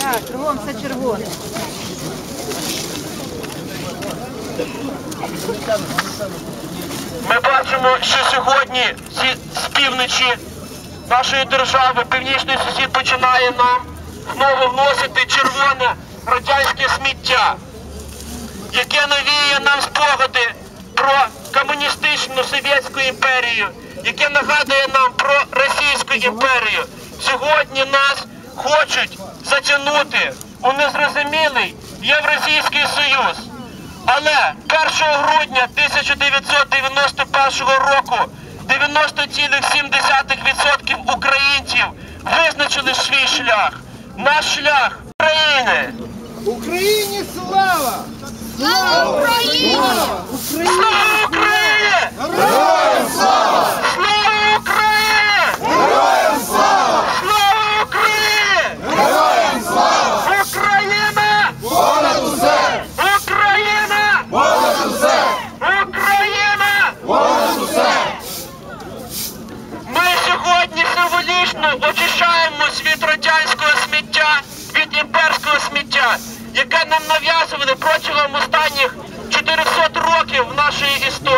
Так, кругом все червоне. Ми бачимо, що сьогодні з півночі нашої держави північний сусід починає нам знову вносити червоне радянське сміття, яке навіє нам спогади про комуністичну совєтську імперію, яке нагадує нам про Російську імперію. Сьогодні нас хочуть затягнути у незрозумілий Євразійський Союз. Але 1 грудня 1991 року 90,7% українців визначили свій шлях. Наш шлях України. Україні слава! Слава Україні! Слава Україні! Героям слава! Слава Україні! Героям слава! Слава Україні! Героям слава! Україна! Понад усе! Україна! Понад усе! Україна! Понад усе! Ми сьогодні символічно очищаємось від радянського сміття, від імперського сміття, яке нам нав'язували протягом останніх 400 років нашої історії.